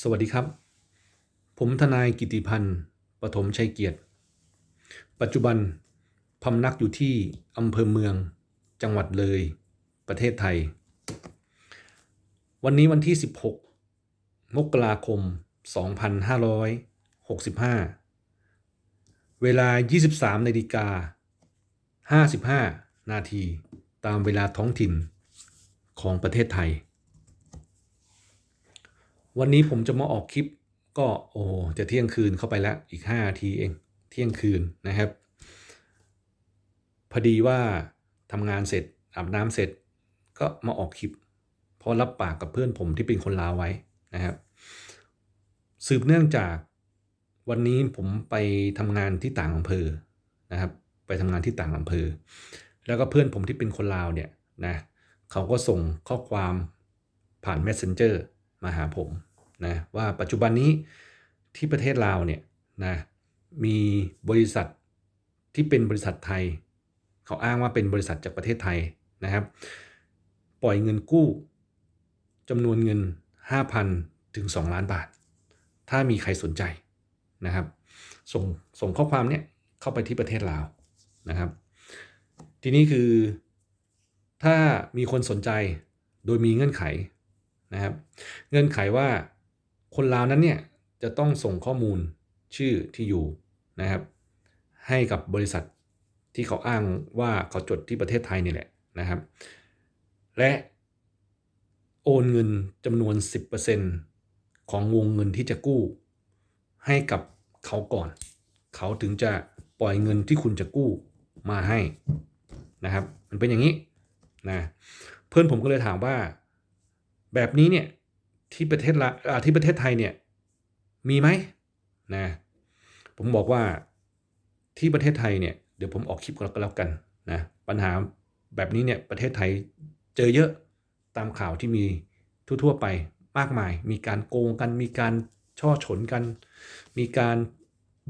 สวัสดีครับ ผมทนายกิติพันธ์ปฐมชัยเกียรติ ปัจจุบันพำนักอยู่ที่อำเภอเมือง จังหวัดเลย ประเทศไทย วันนี้วันที่ 16 มกราคม 2565 เวลา 23นาฬิกา55 นาที ตามเวลาท้องถิ่นของประเทศไทย วันนี้ผมจะมาออกคลิปก็โอ้จะเที่ยงคืนเข้าไปแล้วอีก5นาทีเอง เที่ยงคืนนะครับ พอดีว่าทำงานเสร็จอาบน้ำเสร็จ ก็มาออกคลิปเพราะรับปากกับเพื่อนผมที่เป็นคนลาวไว้นะครับ สืบเนื่องจากวันนี้ผมไปทำงานที่ต่างอำเภอนะครับ ไปทำงานที่ต่างอำเภอ แล้วก็เพื่อนผมที่เป็นคนลาวเนี่ยนะเขาก็ส่งข้อความผ่าน Messenger มาหาผมนะว่าปัจจุบันนี้ที่ประเทศลาวเนี่ยนะมีบริษัทที่เป็นบริษัทไทย เขาอ้างว่าเป็นบริษัทจากประเทศไทยนะครับ ปล่อยเงินกู้จำนวนเงิน 5,000 ถึง 2 ล้านบาท ถ้ามีใครสนใจนะครับ ส่งส่งข้อความเนี้ยเข้าไปที่ประเทศลาวนะครับ ทีนี้คือถ้ามีคนสนใจโดยมีเงื่อนไข นะครับเงื่อนไขว่าคนลาวนั้นเนี่ยจะต้องส่งข้อมูลชื่อที่อยู่นะครับ ให้กับบริษัทที่เขาอ้างว่าเขาจดที่ประเทศไทยนี่แหละนะครับ และโอนเงินจำนวน 10%ของวงเงินที่จะกู้ ให้กับเขาก่อน เขาถึงจะปล่อยเงินที่คุณจะกู้มาให้นะครับ มันเป็นอย่างนี้นะเพื่อนผมก็เลยถามว่า แบบนี้เนี่ยที่ประเทศละอ่าที่ประเทศไทยเนี่ยมีไหมนะผมบอกว่าที่ประเทศไทยเนี่ยเดี๋ยวผมออกคลิปก็แล้วกันนะปัญหาแบบนี้เนี่ยประเทศไทยเจอเยอะตามข่าวที่มีทั่วๆไปมากมาย มีการโกงกัน มีการช่อฉนกัน มีการ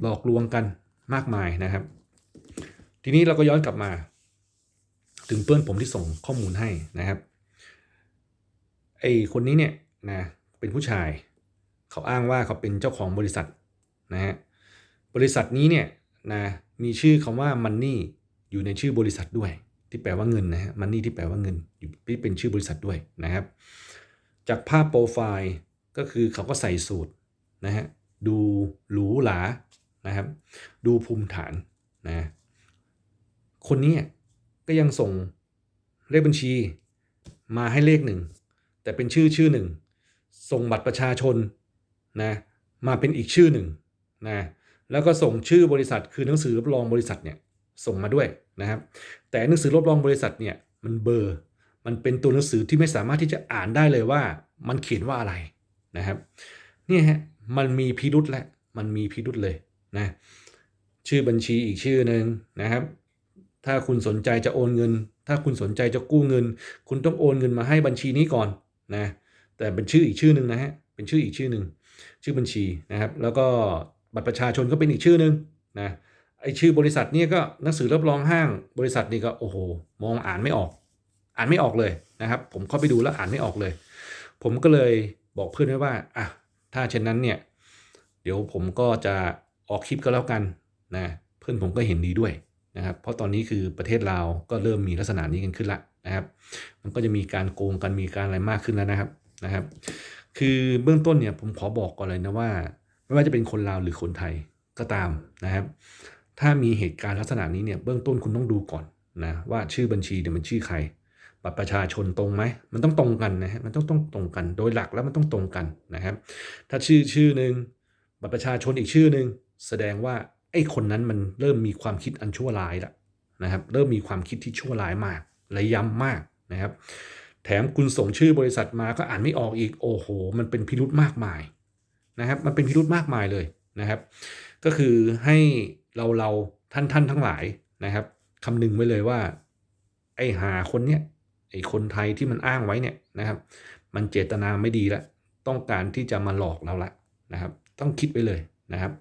หลอกลวงกันมากมายนะครับ ทีนี้เราก็ย้อนกลับมา ถึงเพื่อนผมที่ส่งข้อมูลให้นะครับ ไอ้คนนี้เนี่ยนะเป็นผู้ชาย เขาอ้างว่าเขาเป็นเจ้าของบริษัทนะฮะบริษัทนี้เนี่ยนะมีชื่อคำว่ามันนี่อยู่ในชื่อบริษัทด้วย ที่แปลว่าเงินนะฮะมันนี่ที่แปลว่าเงินอยู่ที่เป็นชื่อบริษัทด้วยนะครับ จากภาพโปรไฟล์ก็คือเขาก็ใส่สูตรนะฮะดูหรูหรานะครับ ดูภูมิฐานนะคนนี้ก็ยังส่งเลขบัญชีมาให้เลขหนึ่ง แต่เป็นชื่อชื่อหนึ่ง ส่งบัตรประชาชนนะมาเป็นอีกชื่อหนึ่งนะแล้วก็ส่งชื่อบริษัทคือหนังสือรับรองบริษัทเนี่ยส่งมาด้วยนะครับ แต่หนังสือรับรองบริษัทเนี่ยมันเบอร์ มันเป็นตัวหนังสือที่ไม่สามารถที่จะอ่านได้เลยว่า มันเขียนว่าอะไรนะครับเนี่ยฮะมันมีพิรุษและมันมีพิรุษเลยนะชื่อบัญชีอีกชื่อหนึ่งนะครับ ถ้าคุณสนใจจะโอนเงิน ถ้าคุณสนใจจะกู้เงิน คุณต้องโอนเงินมาให้บัญชีนี้ก่อน นะแต่เป็นชื่ออีกชื่อหนึ่งนะฮะเป็นชื่ออีกชื่อหนึ่งชื่อบัญชีนะครับ แล้วก็บัตรประชาชนก็เป็นอีกชื่อหนึ่งนะไอชื่อบริษัทเนี่ยก็หนังสือรับรองห้างบริษัทนี่ก็โอ้โหมองอ่านไม่ออก อ่านไม่ออกเลยนะครับ ผมเข้าไปดูแล้วอ่านไม่ออกเลย ผมก็เลยบอกเพื่อนไว้ว่าอะถ้าเช่นนั้นเนี่ยเดี๋ยวผมก็จะออกคลิปก็แล้วกันนะเพื่อนผมก็เห็นดีด้วยนะครับ เพราะตอนนี้คือประเทศลาวก็เริ่มมีลักษณะนี้กันขึ้นละ นะครับ มันก็จะมีการโกงกันมีการอะไรมากขึ้นแล้วนะครับนะครับ คือเบื้องต้นเนี่ยผมขอบอกก่อนเลยนะว่า ไม่ว่าจะเป็นคนลาวหรือคนไทยก็ตามนะครับ ถ้ามีเหตุการณ์ลักษณะนี้เนี่ยเบื้องต้นคุณต้องดูก่อนนะว่าชื่อบัญชีเนี่ยมันชื่อใครบัตรประชาชนตรงไหม มันต้องตรงกันนะฮะ มันต้องต้องตรงกัน โดยหลักแล้วมันต้องตรงกันนะครับ ถ้าชื่อชื่อหนึ่งบัตรประชาชนอีกชื่อหนึ่งแสดงว่าไอ้คนนั้นมันเริ่มมีความคิดอันชั่วร้ายแล้วนะครับ เริ่มมีความคิดที่ชั่วร้ายมาก และย้ำมากนะครับ แถมคุณส่งชื่อบริษัทมาก็อ่านไม่ออกอีกโอ้โห มันเป็นพิรุธมากมายนะครับ มันเป็นพิรุธมากมายเลยนะครับ ก็คือให้เราเราท่านท่านทั้งหลายนะครับคำนึงไว้เลยว่า ไอ้หาคนเนี้ยไอ้คนไทยที่มันอ้างไว้เนี่ยนะครับ มันเจตนาไม่ดีแล้วต้องการที่จะมาหลอกเราละนะครับ ต้องคิดไว้เลยนะครับ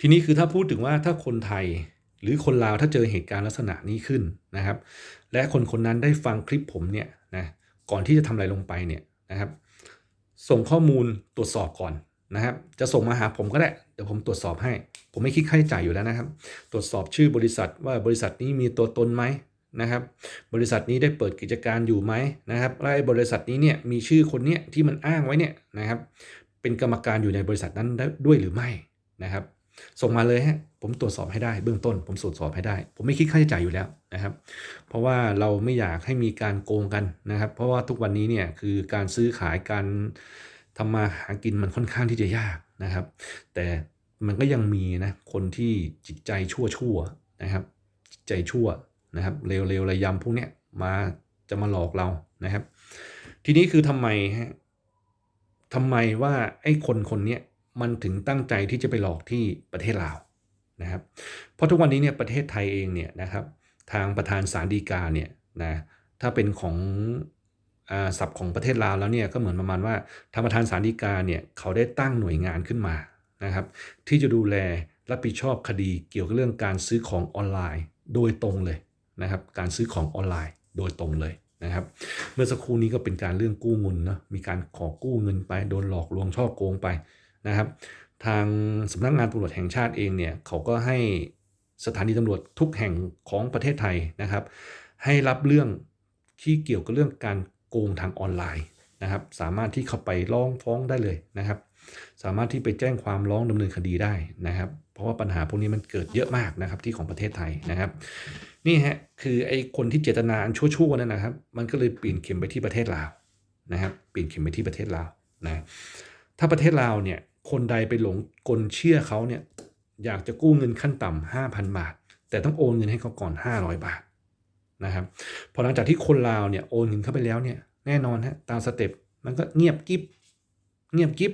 ทีนี้คือถ้าพูดถึงว่าถ้าคนไทยหรือคนลาวถ้าเจอเหตุการณ์ลักษณะนี้ขึ้น นะครับ และคนคนนั้นได้ฟังคลิปผมเนี่ยนะก่อนที่จะทำอะไรลงไปเนี่ยนะครับ ส่งข้อมูลตรวจสอบก่อนนะครับ จะส่งมาหาผมก็ได้เดี๋ยวผมตรวจสอบให้ ผมไม่คิดค่าใช้จ่ายอยู่แล้วนะครับ ตรวจสอบชื่อบริษัทว่าบริษัทนี้มีตัวตนไหมนะครับ บริษัทนี้ได้เปิดกิจการอยู่ไหมนะครับและบริษัทนี้เนี่ยมีชื่อคนเนี้ยที่มันอ้างไว้เนี่ยนะครับ เป็นกรรมการอยู่ในบริษัทนั้นด้วยหรือไม่นะครับ ส่งมาเลยฮะผมตรวจสอบให้ได้เบื้องต้น ผมตรวจสอบให้ได้ ผมไม่คิดค่าใช้จ่ายอยู่แล้วนะครับ เพราะว่าเราไม่อยากให้มีการโกงกันนะครับ เพราะว่าทุกวันนี้เนี่ยคือการซื้อขายการทำมาหากินมันค่อนข้างที่จะยากนะครับ แต่มันก็ยังมีนะคนที่จิตใจชั่วชั่วๆนะครับ จิตใจชั่วนะครับเร็วๆระยำพวกเนี้ยมาจะมาหลอกเรานะครับ ทีนี้คือทำไมฮะทำไมว่าไอ้คนคนเนี้ย มันถึงตั้งใจที่จะไปหลอกที่ประเทศลาวนะครับ เพราะทุกวันนี้เนี่ยประเทศไทยเองเนี่ยนะครับ ทางประธานศาลฎีกาเนี่ยนะถ้าเป็นของอ่าศัพท์ของประเทศลาวแล้วเนี่ยก็เหมือนประมาณว่าทางประธานศาลฎีกาเนี่ยเขาได้ตั้งหน่วยงานขึ้นมานะครับ ที่จะดูแลรับผิดชอบคดีเกี่ยวกับเรื่องการซื้อของออนไลน์โดยตรงเลยนะครับ การซื้อของออนไลน์โดยตรงเลยนะครับ เมื่อสักครู่นี้ก็เป็นการเรื่องกู้เงินเนาะมีการขอกู้เงินไปโดนหลอกลวงช่อโกงไป นะครับทางสำนักงานตำรวจแห่งชาติเองเนี่ยเขาก็ให้สถานีตำรวจทุกแห่งของประเทศไทยนะครับ ให้รับเรื่องที่เกี่ยวกับเรื่องการโกงทางออนไลน์นะครับ สามารถที่เข้าไปร้องฟ้องได้เลยนะครับ สามารถที่ไปแจ้งความร้องดำเนินคดีได้นะครับ เพราะว่าปัญหาพวกนี้มันเกิดเยอะมากนะครับที่ของประเทศไทยนะครับ นี่ฮะคือไอ้คนที่เจตนาอันชั่วๆนั่นนะครับ มันก็เลยเปลี่ยนเข็มไปที่ประเทศลาวนะครับ เปลี่ยนเข็มไปที่ประเทศลาวนะถ้าประเทศลาวเนี่ย คนใดไปหลงกลเชื่อเขาเนี่ยอยากจะกู้เงินขั้นต่ำห้าพันบาท แต่ต้องโอนเงินให้เขาก่อน 500 บาทนะครับพอหลังจากที่คนลาวเนี่ยโอนเงินเข้าไปแล้วเนี่ยแน่นอนฮะตามสเต็ปมันก็เงียบกิ๊บเงียบกิ๊บ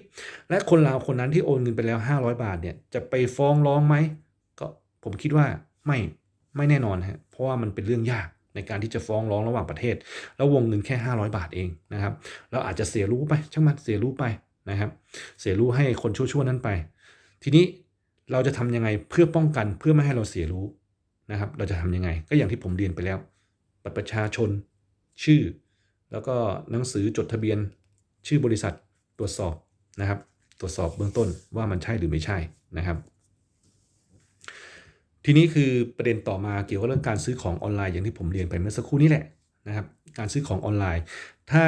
และคนลาวคนนั้นที่โอนเงินไปแล้ว 500 บาทเนี่ยจะไปฟ้องร้องไหมก็ผมคิดว่าไม่ไม่แน่นอนฮะเพราะว่ามันเป็นเรื่องยากในการที่จะฟ้องร้องระหว่างประเทศ แล้ววงเงินแค่ 500 บาทเองนะครับเราอาจจะเสียรู้ไปช่างมันเสียรู้ไป นะครับ เสียรู้ให้คนชั่วๆนั้นไป ทีนี้เราจะทำยังไงเพื่อป้องกันเพื่อไม่ให้เราเสียรู้นะครับ เราจะทำยังไง ก็อย่างที่ผมเรียนไปแล้วบัตรประชาชน ชื่อ แล้วก็หนังสือจดทะเบียน ชื่อบริษัทตรวจสอบนะครับ ตรวจสอบเบื้องต้นว่ามันใช่หรือไม่ใช่นะครับ ทีนี้คือประเด็นต่อมาเกี่ยวกับเรื่องการซื้อของออนไลน์อย่างที่ผมเรียนไปเมื่อสักครู่นี้แหละนะครับ การซื้อของออนไลน์ ถ้า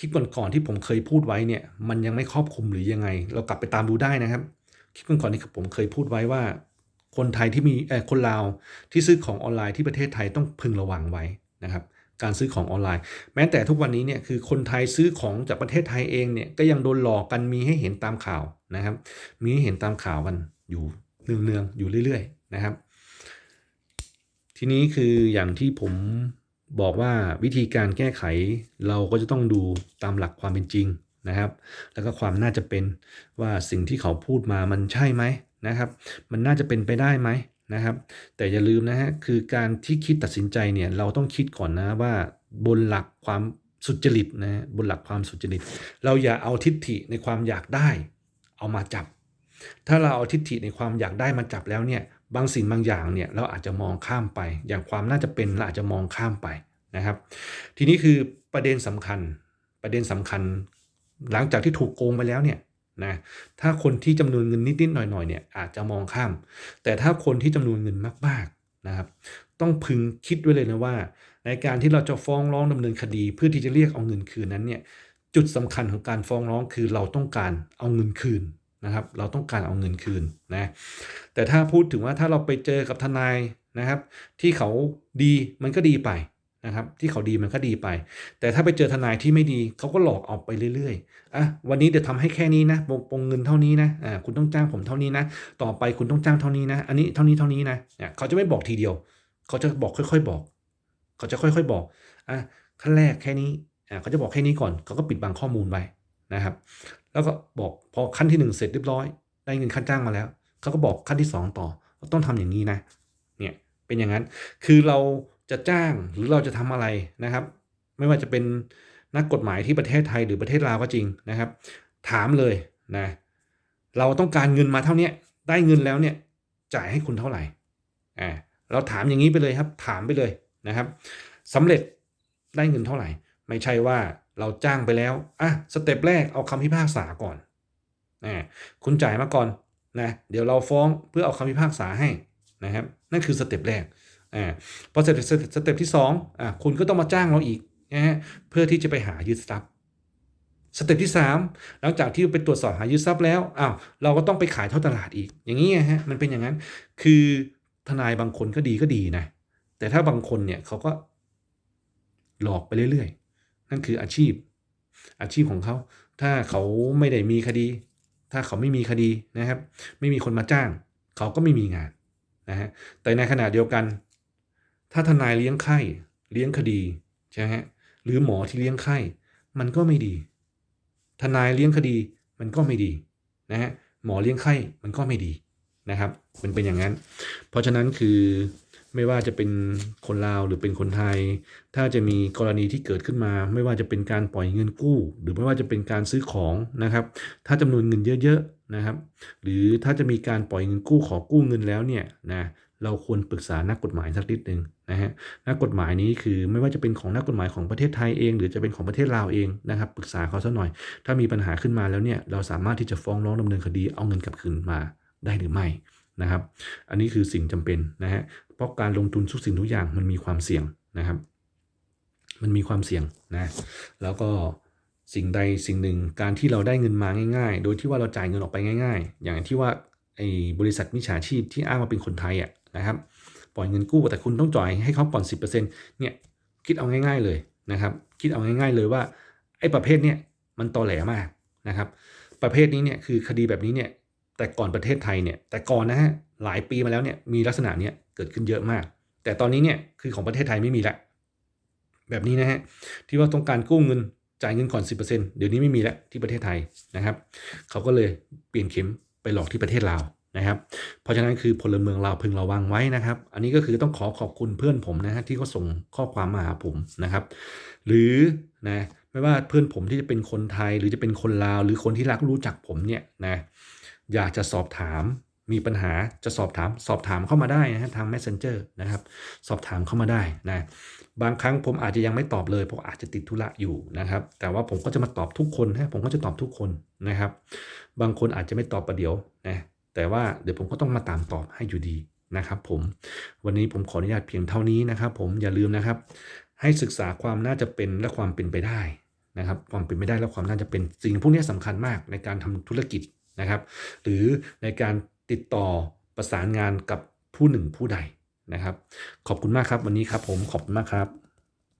คลิปก่อนๆที่ผมเคยพูดไว้เนี่ย มันยังไม่ครอบคลุมหรือยังไง เรากลับไปตามดูได้นะครับ คลิปก่อนๆที่ผมเคยพูดไว้ว่า คนไทยที่มีเออคนลาวที่ซื้อของออนไลน์ที่ประเทศไทยต้องพึงระวังไว้นะครับ การซื้อของออนไลน์ แม้แต่ทุกวันนี้เนี่ยคือคนไทยซื้อของจากประเทศไทยเองเนี่ยก็ยังโดนหลอกกันมีให้เห็นตามข่าวนะครับ มีให้เห็นตามข่าวกันอยู่เนืองๆอยู่เรื่อย ๆ นะครับ ทีนี้คืออย่างที่ผม บอกว่าวิธีการแก้ไขเราก็จะต้องดูตามหลักความเป็นจริงนะครับ แล้วก็ความน่าจะเป็นว่าสิ่งที่เขาพูดมามันใช่ไหมนะครับ มันน่าจะเป็นไปได้ไหมนะครับ แต่อย่าลืมนะฮะคือการที่คิดตัดสินใจเนี่ยเราต้องคิดก่อนนะว่าบนหลักความสุจริตนะบนหลักความสุจริต เราอย่าเอาทิฏฐิในความอยากได้ เอามาจับ ถ้าเราเอาทิฏฐิในความอยากได้มาจับแล้วเนี่ย บางสิ่งบางอย่างเนี่ยเราอาจจะมองข้ามไป อย่างความน่าจะเป็นเราอาจจะมองข้ามไปนะครับ ทีนี้คือประเด็นสำคัญประเด็นสำคัญ หลังจากที่ถูกโกงไปแล้วเนี่ยนะถ้าคนที่จำนวนเงินนิดๆหน่อยๆเนี่ยอาจจะมองข้าม แต่ถ้าคนที่จำนวนเงินมากๆนะครับ ต้องพึงคิดไว้เลยนะว่า ในการที่เราจะฟ้องร้องดำเนินคดี เพื่อที่จะเรียกเอาเงินคืนนั้นเนี่ยจุดสำคัญของการฟ้องร้องคือเราต้องการเอาเงินคืน นะครับ เราต้องการเอาเงินคืนนะแต่ถ้าพูดถึงว่าถ้าเราไปเจอกับทนายนะครับ ที่เขาดีมันก็ดีไปนะครับ ที่เขาดีมันก็ดีไป แต่ถ้าไปเจอทนายที่ไม่ดีเขาก็หลอกเอาไปเรื่อยๆอะวันนี้เดี๋ยวทำให้แค่นี้นะปงปงเงินเท่านี้นะอ่าคุณต้องจ้างผมเท่านี้นะ ต่อไปคุณต้องจ้างเท่านี้นะ อันนี้เท่านี้เท่านี้นะเนี่ยเขาจะไม่บอกทีเดียว เขาจะบอกค่อยๆบอก เขาจะค่อยๆบอกอะขั้นแรกแค่นี้อ่าเขาจะบอกแค่นี้ก่อนเขาก็ปิดบังข้อมูลไว้นะครับ แล้วก็บอกพอขั้นที่หนึ่งเสร็จเรียบร้อย ได้เงินขั้นจ้างมาแล้วเขาก็บอกขั้นที่สองต่อต้องทำอย่างนี้นะเนี่ยเป็นอย่างนั้นคือเราจะจ้างหรือเราจะทำอะไรนะครับ ไม่ว่าจะเป็นนักกฎหมายที่ประเทศไทยหรือประเทศลาวก็จริงนะครับ ถามเลยนะเราต้องการเงินมาเท่านี้ได้เงินแล้วเนี่ยจ่ายให้คุณเท่าไหร่อ่าเราถามอย่างนี้ไปเลยครับ ถามไปเลยนะครับสำเร็จได้เงินเท่าไหร่ ไม่ใช่ว่า เราจ้างไปแล้วอะสเต็ปแรกเอาคำพิพากษาก่อนนะคุณจ่ายมาก่อนนะเดี๋ยวเราฟ้องเพื่อเอาคำพิพากษาให้นะครับนั่นคือสเต็ปแรกอ่าพอเสร็จสเต็ปที่สองอะคุณก็ต้องมาจ้างเราอีกนะฮะเพื่อที่จะไปหายึดทรัพย์สเต็ปที่ 3 หลังจากที่ไปตรวจสอบหายึดทรัพย์แล้วอ้าวเราก็ต้องไปขายเท่าตลาดอีก อย่างนี้ไงฮะมันเป็นอย่างนั้น คือทนายบางคนก็ดีก็ดีนะ แต่ถ้าบางคนเนี่ยเขาก็หลอกไปเรื่อยๆ นั่นคืออาชีพ อาชีพของเขา ถ้าเขาไม่ได้มีคดี ถ้าเขาไม่มีคดีนะครับ ไม่มีคนมาจ้าง เขาก็ไม่มีงานนะฮะแต่ในขณะเดียวกัน ถ้าทนายเลี้ยงไข้เลี้ยงคดีใช่ไหมฮะหรือหมอที่เลี้ยงไข้มันก็ไม่ดี ทนายเลี้ยงคดีมันก็ไม่ดีนะฮะหมอเลี้ยงไข้มันก็ไม่ดีนะครับ มันเป็นอย่างนั้น เพราะฉะนั้นคือ ไม่ว่าจะเป็นคนลาวหรือเป็นคนไทย ถ้าจะมีกรณีที่เกิดขึ้นมา ไม่ว่าจะเป็นการปล่อยเงินกู้ หรือไม่ว่าจะเป็นการซื้อของนะครับ ถ้าจำนวนเงินเยอะๆนะครับ หรือถ้าจะมีการปล่อยเงินกู้ขอกู้เงินแล้วเนี่ยนะเราควรปรึกษานักกฎหมายสักนิดหนึ่งนะฮะนักกฎหมายนี้คือไม่ว่าจะเป็นของนักกฎหมายของประเทศไทยเอง หรือจะเป็นของประเทศลาวเองนะครับปรึกษาเขาสักหน่อย ถ้ามีปัญหาขึ้นมาแล้วเนี่ยเราสามารถที่จะฟ้องร้องดำเนินคดีเอาเงินกลับคืนมาได้หรือไม่นะครับ อันนี้คือสิ่งจำเป็นนะฮะ เพราะการลงทุนทุกสิ่งทุกอย่างมันมีความเสี่ยงนะครับ มันมีความเสี่ยงนะ แล้วก็สิ่งใดสิ่งหนึ่งการที่เราได้เงินมาง่าย ๆ โดยที่ว่าเราจ่ายเงินออกไปง่าย ๆ อย่างที่ว่าไอ้บริษัทมิจฉาชีพที่อ้างว่าเป็นคนไทยอะนะครับ ปล่อยเงินกู้แต่คุณต้องจ่ายให้เขาก่อน 10%เนี่ยคิดเอาง่าย ๆเลยนะครับ คิดเอาง่ายๆเลยว่าไอ้ประเภทเนี้ยมันตอแหลมากนะครับ ประเภทนี้เนี่ยคือคดีแบบนี้เนี่ยแต่ก่อนประเทศไทยเนี่ยแต่ก่อนนะฮะ หลายปีมาแล้วเนี่ยมีลักษณะเนี้ยเกิดขึ้นเยอะมาก แต่ตอนนี้เนี่ยคือของประเทศไทยไม่มีละแบบนี้นะฮะที่ว่าต้องการกู้เงินจ่ายเงินก่อน 10%เดี๋ยวนี้ไม่มีแล้วที่ประเทศไทยนะครับ เขาก็เลยเปลี่ยนเข็มไปหลอกที่ประเทศลาวนะครับ เพราะฉะนั้นคือพลเมืองลาวพึงระวังไว้นะครับ อันนี้ก็คือต้องขอขอบคุณเพื่อนผมนะฮะที่เขาส่งข้อความมาหาผมนะครับ หรือนะไม่ว่าเพื่อนผมที่จะเป็นคนไทยหรือจะเป็นคนลาว หรือคนที่รักรู้จักผมเนี่ยนะอยากจะสอบถาม มีปัญหาจะสอบถามสอบถามเข้ามาได้นะฮะทาง messenger นะครับ สอบถามเข้ามาได้นะบางครั้งผมอาจจะยังไม่ตอบเลยเพราะอาจจะติดธุระอยู่นะครับ แต่ว่าผมก็จะมาตอบทุกคนฮะผมก็จะตอบทุกคนนะครับ บางคนอาจจะไม่ตอบประเดี๋ยวนะแต่ว่าเดี๋ยวผมก็ต้องมาตามตอบให้อยู่ดีนะครับผมวันนี้ผมขออนุญาตเพียงเท่านี้นะครับ ผมอย่าลืมนะครับ ให้ศึกษาความน่าจะเป็นและความเป็นไปได้นะครับ ความเป็นไปได้และความน่าจะเป็นสิ่งพวกนี้สำคัญมากในการทำธุรกิจนะครับ หรือในการ ติดต่อประสานงานกับผู้หนึ่งผู้ใดนะครับ ขอบคุณมากครับวันนี้ครับผมขอบคุณมากครับ